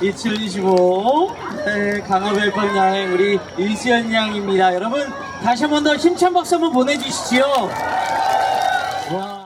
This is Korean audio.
2025 네, 강화별 뻔야행 우리 이수연 양입니다. 여러분 다시 한 번 더 힘찬 박수 한번 보내주시죠. 와.